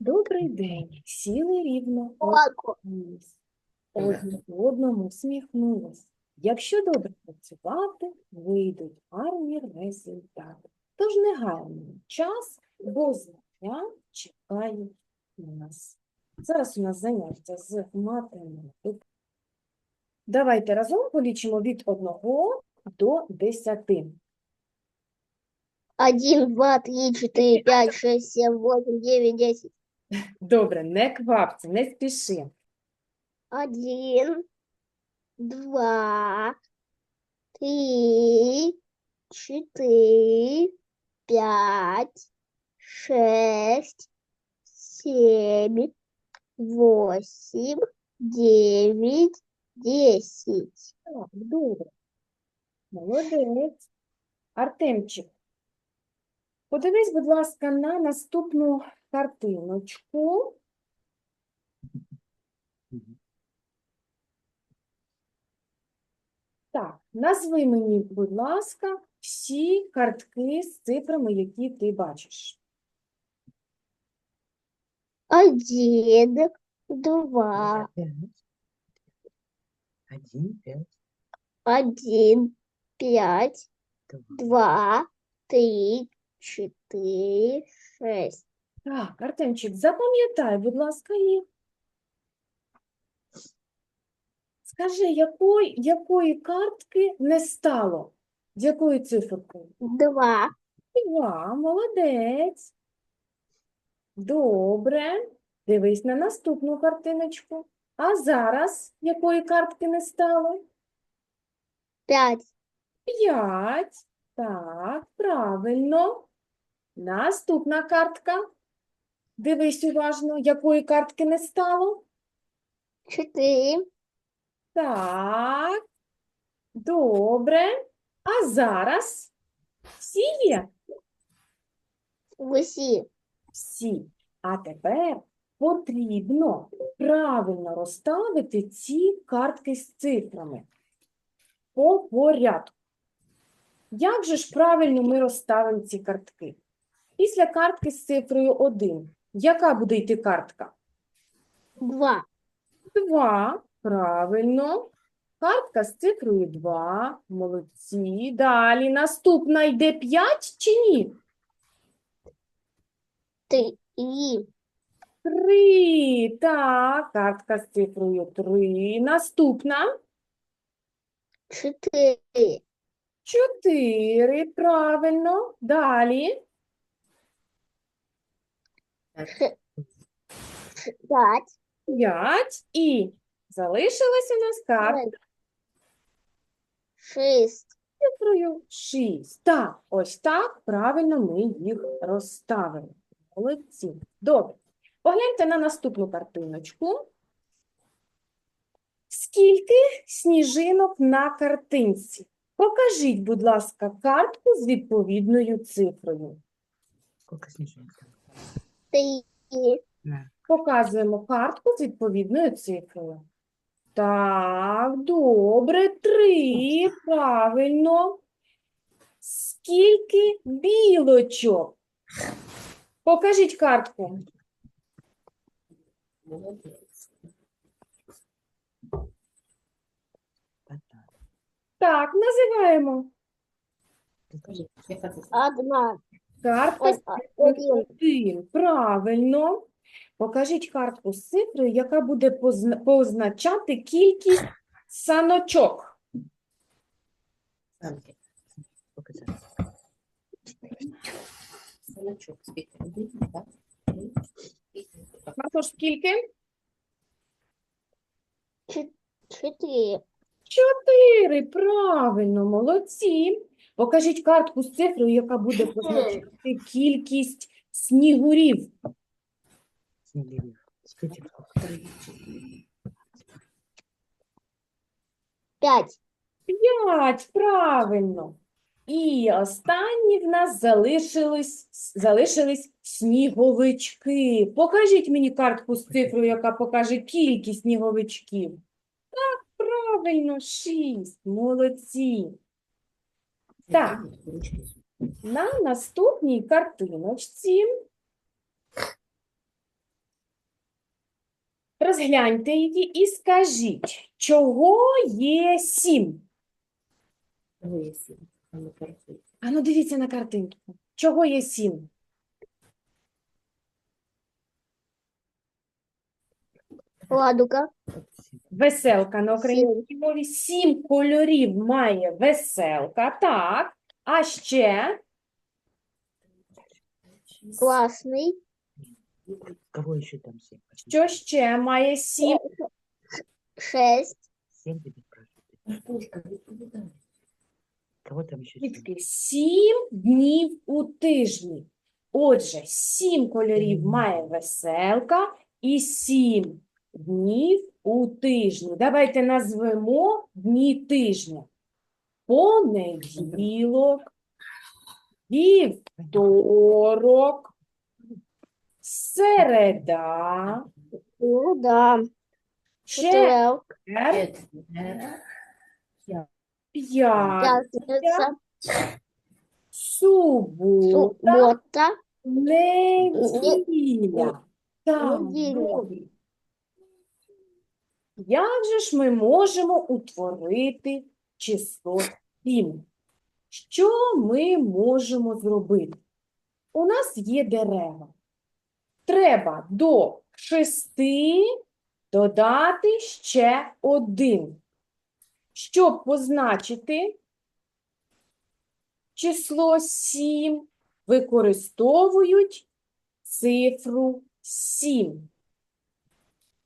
Добрий день. Сіли рівно, усміхнулись. Одному всміхнулись. Якщо добре працювати, вийдуть гарні результати. Тож не час, бо знання чекають нас. Зараз у нас заняття з математики. Давайте разом полічимо від 1 до 10. Один, два, три, четыре, пять, шесть, семь, восемь, девять, десять. Добре, не квапці, не спіши. Один, два, три, четыре, пять, шесть, семь, восемь, девять, десять. Так, добре. Молодець. Артемчик, подивись, будь ласка, на наступну картиночку. Так, назви мені, будь ласка, всі картки з цифрами, які ти бачиш. Один, два, Один, пять, один, пять, два. два, три, четыре, шесть. Так, Артемчик, запам'ятай, будь ласка, їх. Скажи, якої, якої картки не стало? З якою циферкою? Два, Два, молодець. Добре. Дивись на наступну картиночку. А зараз якої картки не стало? пять, П'ять. Так, правильно. Наступна картка. Дивись уважно, якої картки не стало. четыре, Так. Добре. А зараз всі є? восемь, Всі. А тепер потрібно правильно розставити ці картки з цифрами по порядку. Як же ж правильно ми розставимо ці картки? Після картки з цифрою 1. Яка буде йти картка? два, 2. Правильно. Картка з цифрою 2. Молодці. Далі. Наступна йде 5 чи ні? три, Три. Так, картка з цифрою 3. Наступна. четыре, Чотири. Правильно. Далі. Пять, П'ять. І залишилась у нас картка шесть, з цифрою 6. Так, ось так правильно ми їх розставили. Молодці. Добре. Погляньте на наступну картиночку. Скільки сніжинок на картинці? Покажіть, будь ласка, картку з відповідною цифрою. Сколько снежинок? Показуємо картку з відповідною цифрою. Так, добре, три, правильно. Скільки білочок? Покажіть картку. Так, називаємо. Одна, Картка з. Правильно. Покажіть картку з цифрою, яка буде позна- позначати кількість саночок. Санки. Сколько? Саночок. Скільки? Один, два, три, чотири. Скільки? четыре, Чотири, правильно, молодці. Покажіть картку з цифрою, яка буде позначати кількість снігурів. Пять, П'ять, правильно. І останні в нас залишились, залишились сніговички. Покажіть мені картку з цифрою, яка покаже кількість сніговичків. Так, правильно, шість. Молодці. Так. На наступній картиночці Розгляньте її і скажіть, чого є сім? А ну, порахуй. А ну дивіться на картинку. Чого є сім? Ладуга. Веселка на українській мові. Сім кольорів має веселка, так. А ще Классный. Кого еще там семь? що ще має сім? Шесть. Семь тебе спрашивают. Кого там еще семь? Дітки, сім днів у тижні. Отже, сім кольорів має веселка і сім днів у тижні. Давайте назвемо дні тижня. Понеділок, вівторок, середа, Ну да. четвер, Четверг. П'ятниця, Пятница. субота, Неділя. Так, Неділя. добре. Як же ж ми можемо утворити число 7? Що ми можемо зробити? У нас є дерева. Треба до шести додати ще один. Щоб позначити число 7, використовують цифру 7.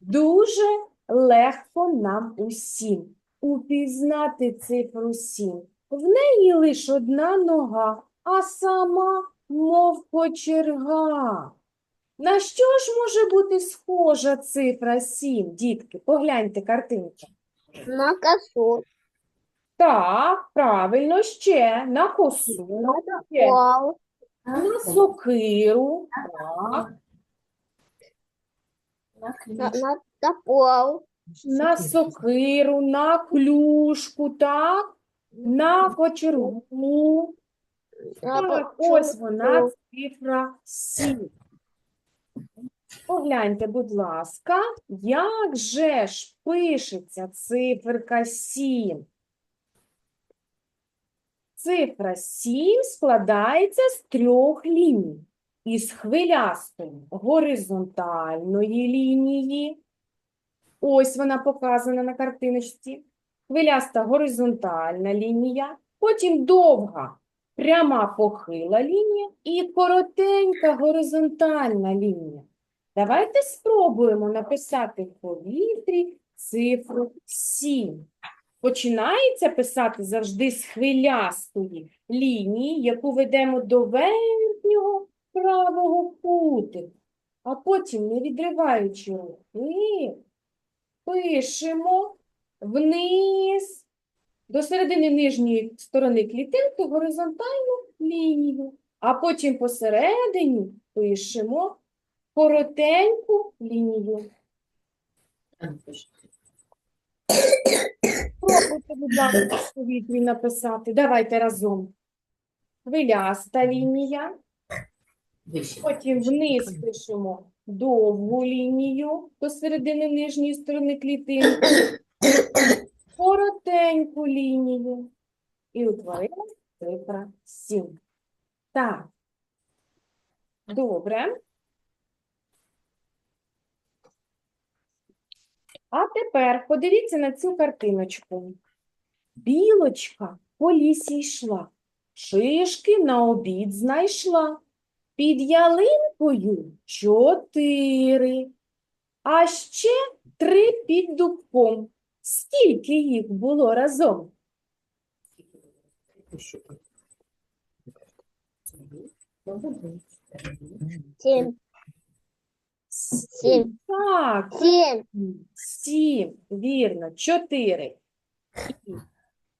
Дуже легко нам усім упізнати цифру 7. В неї лише одна нога, а сама мов кочерга. На що ж може бути схожа цифра 7, дітки? Погляньте картинку. На косу. Так, правильно, ще на косу, ще на сокиру, так, На, на топол. на сокиру, на клюшку, так, на кочергу. Так, ось вона, цифра 7. Погляньте, будь ласка, як же ж пишеться циферка 7? Цифра 7 складається з трьох ліній. Із хвилястої горизонтальної лінії. Ось вона показана на картиночці. Хвиляста горизонтальна лінія, потім довга пряма похила лінія і коротенька горизонтальна лінія. Давайте спробуємо написати в повітрі цифру 7. Починається писати завжди з хвилястої лінії, яку ведемо до верхнього правого кутика. А потім, не відриваючи руки, пишемо вниз до середини нижньої сторони клітинки горизонтальну лінію, а потім посередині пишемо коротеньку лінію. Спробуйте, будь ласка, повітрі написати. Давайте разом. Хвиляста лінія, Вище. потім вниз пишемо довгу лінію до середини нижньої сторони клітинки, коротеньку лінію і утворилась цифра 7. Так. Добре. А тепер подивіться на цю картиночку. Білочка по лісі йшла, шишки на обід знайшла. Під ялинкою чотири, а ще три під дубком. Скільки їх було разом? Семь. Сім. Так, Семь. сім, вірно, чотири. І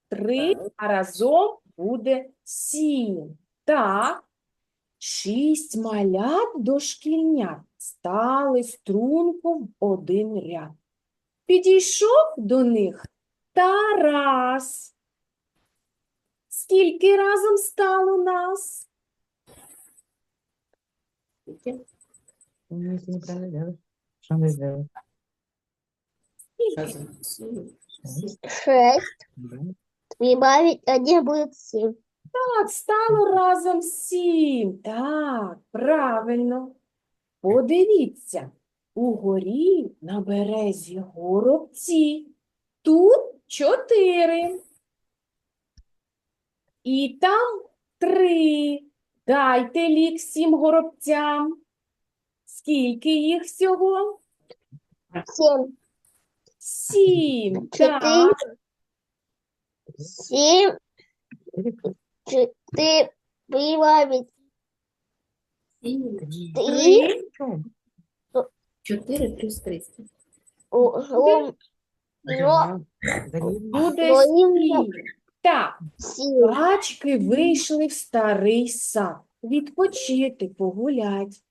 три, а разом буде сім. Так, шість малят дошкільнят стали струнко в один ряд. Підійшов до них Тарас. Скільки разом стало нас? Скільки? Ну? Скільки? Шесть. Прибавить один будет семь. Так, стало разом сім. Так, правильно. Подивіться, угорі на березі горобці. Тут чотири. І там три. Дайте лік всім горобцям. Скільки їх всього? Сім. Четыре. Так, Семь. Четыре. Прибавить Сім. три. Чотири плюс триста. Углом. Но Буде сім. Так. Качки вийшли в старий сад відпочити, погулять.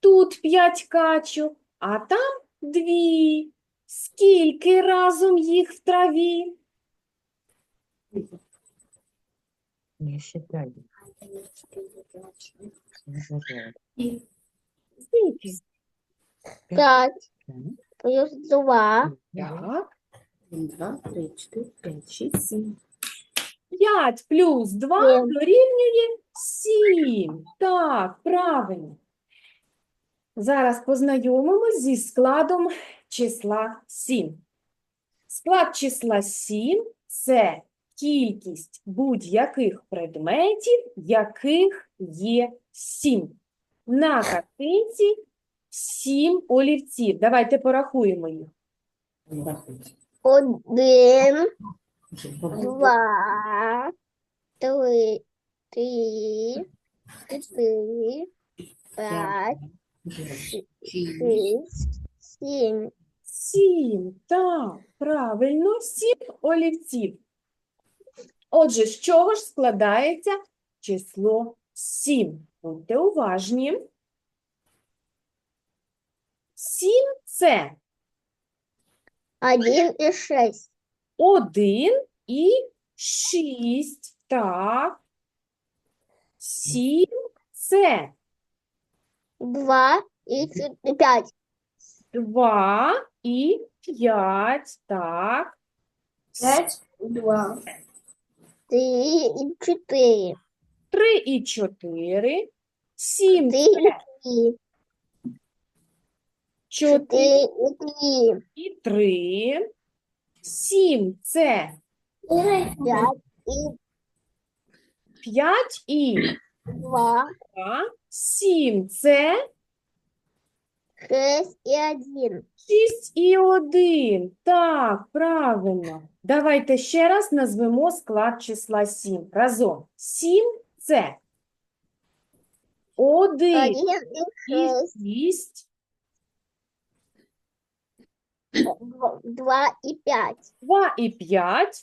Тут п'ять качок, а там дві. Скільки разом їх в траві? Не считай. І Пять. Плюс два. Так. один, два, три, чотири, п'ять, шість, сім. П'ять плюс два Сім. дорівнює сім. Так, правильно. Зараз познайомимось зі складом числа 7. Склад числа 7 – це кількість будь-яких предметів, яких є 7. На картинці 7 олівців. Давайте порахуємо їх. Один. Два. Три. Три. Четыре. Пять. Шість. Семь. Сім, так, правильно, сім олівців. Отже, з чого ж складається число сім? Будьте уважні. Сім – це Один и шесть. один і шість, так. Сім – це Два и чет- пять. два і п'ять, так. Пять. Два. Три и четыре. Три і чотири. Сім – Три три. чотири. Четыре и три. і три. Сім це Пять и п'ять і два. два. Сім це Шесть и один. шість і один. Так, правильно. Давайте ще раз назвемо склад числа сім. Разом. Сім це один Один і шість, Два и пять. два і п'ять,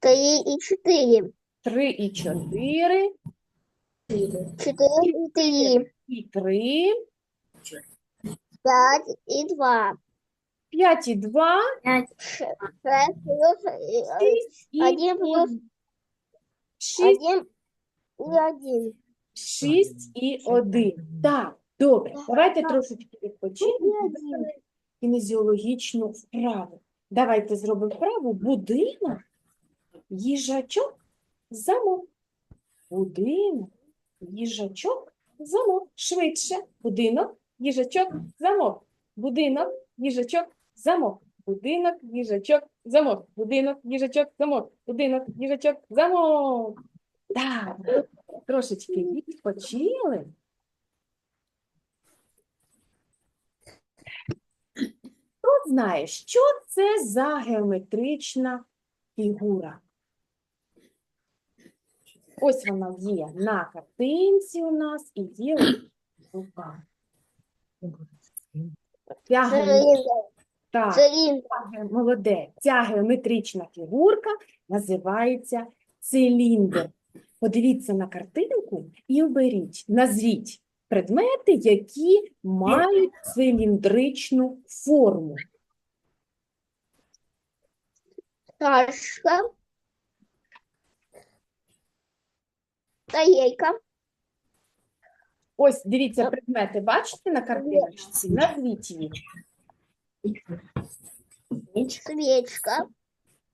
Три и четыре. три і чотири, Четыре и три. і три, Пять и два. п'ять і два, Ш- Шесть плюс э, шість і один плюс один. Шість один и один. Шість і один. Так, добре. Давайте трошечки відпочинемо. Кінезіологічну вправу. Давайте зробимо вправу будинок, їжачок, замок. Будинок, їжачок, замок. Швидше. Будинок, їжачок, замок. Будинок, їжачок, замок. Будинок, їжачок, замок. Будинок, їжачок, замок. Будинок, їжачок, замок. Так, трошечки відпочили. Хто знає, що це за геометрична фігура? Ось вона є на картинці у нас і є у руках. Ця геометрична, так, Цилиндр. Ге- Ця геометрична фігурка називається циліндр. Подивіться на картинку і оберіть, назвіть предмети, які мають циліндричну форму. Чашка. Тарелка. Ось, дивіться, предмети бачите на картиночці? Назвіть їх. Свечка.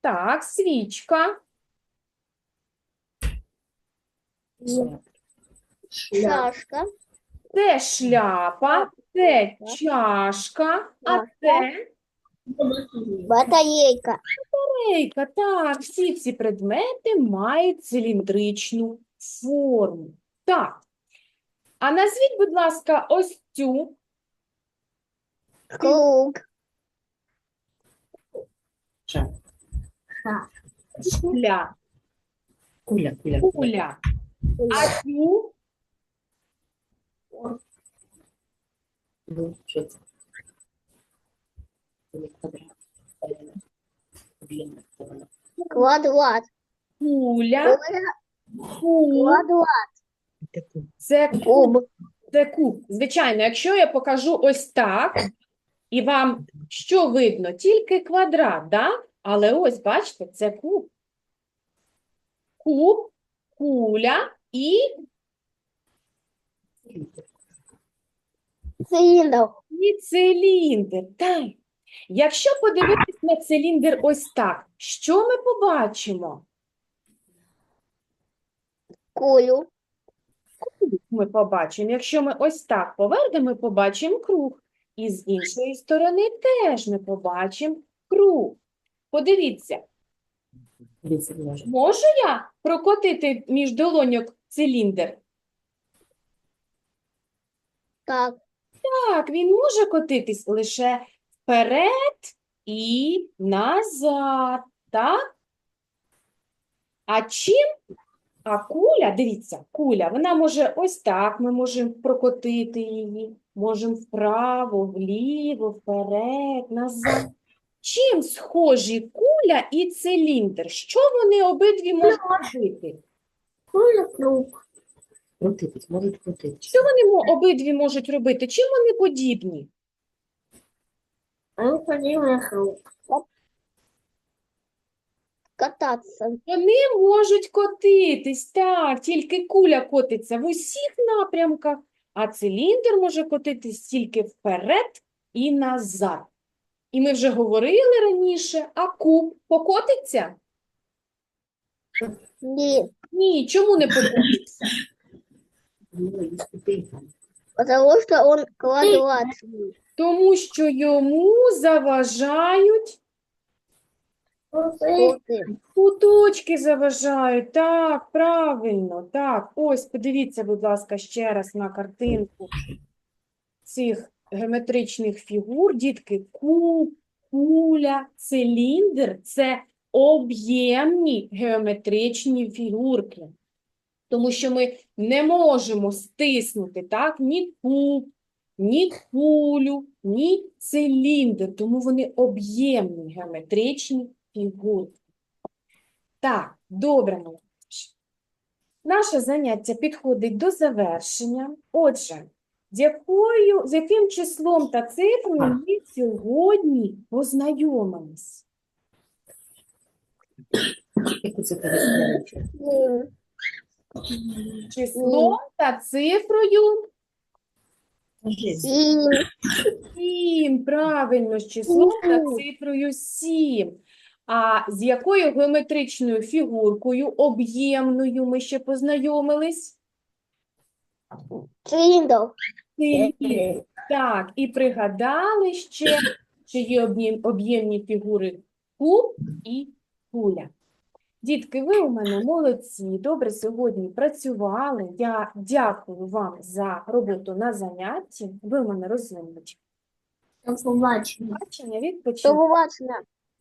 Так, свічка. Шашка. Це шляпа, це чашка, а це Батарейка. Ейка, так, всі ці предмети мають циліндричну форму. Так. А назвіть, будь ласка, ось цю Круг. Ша. куля, Куля, куля, куля. А цю Ну, що це? Квадрат. Куля, куб, Квадрат. Це Куб. Це куб. Звичайно, якщо я покажу ось так, і вам що видно? Тільки квадрат, да? Але ось, бачите, це куб. Куб, куля і, Цилиндр. і циліндр. Так. Якщо подивитись на циліндр ось так, що ми побачимо? Кулю. Ми побачимо. Якщо ми ось так повернемо, ми побачимо круг. І з іншої сторони теж ми побачимо круг. Подивіться. Можу я прокотити між долоньок циліндр? Так. Так, він може котитись лише вперед і назад, так? А чим? А куля, дивіться, куля, вона може ось так, ми можемо прокотити її, можемо вправо, вліво, вперед, назад. Чим схожі куля і циліндр? Що вони обидві можуть робити? Куля круг. Крутитись, можуть крутитись. Що вони обидві можуть робити? Чим вони подібні? Ну, подивный круг. Кататься. Вони можуть котитись, так, тільки куля котиться в усіх напрямках, а циліндр може котитись тільки вперед і назад. І ми вже говорили раніше, а куб покотиться? Нет. Ні, чому не покотиться? Потому что он квадратный. Тому що йому заважають. Куточки заважають, так, правильно, так. Ось, подивіться, будь ласка, ще раз на картинку цих геометричних фігур. Дітки, куб, куля, циліндр – це об'ємні геометричні фігурки. Тому що ми не можемо стиснути, так, ні куб, ні кулю, ні циліндр, тому вони об'ємні геометричні фігурки. Так, добре, молодь. Наше заняття підходить до завершення. Отже, з, якою, з яким числом та цифрою ми сьогодні познайомились? Числом та цифрою. 7, правильно, з числом та цифрою 7. А з якою геометричною фігуркою об'ємною ми ще познайомились? Цилиндр. Циліндр. Так, і пригадали ще, що є об'єм- об'ємні фігури куб і куля. Дітки, ви у мене молодці, добре сьогодні працювали. Я дякую вам за роботу на занятті. Ви у мене розумнички. До побачення. Бачення, До відпочинку. побачення.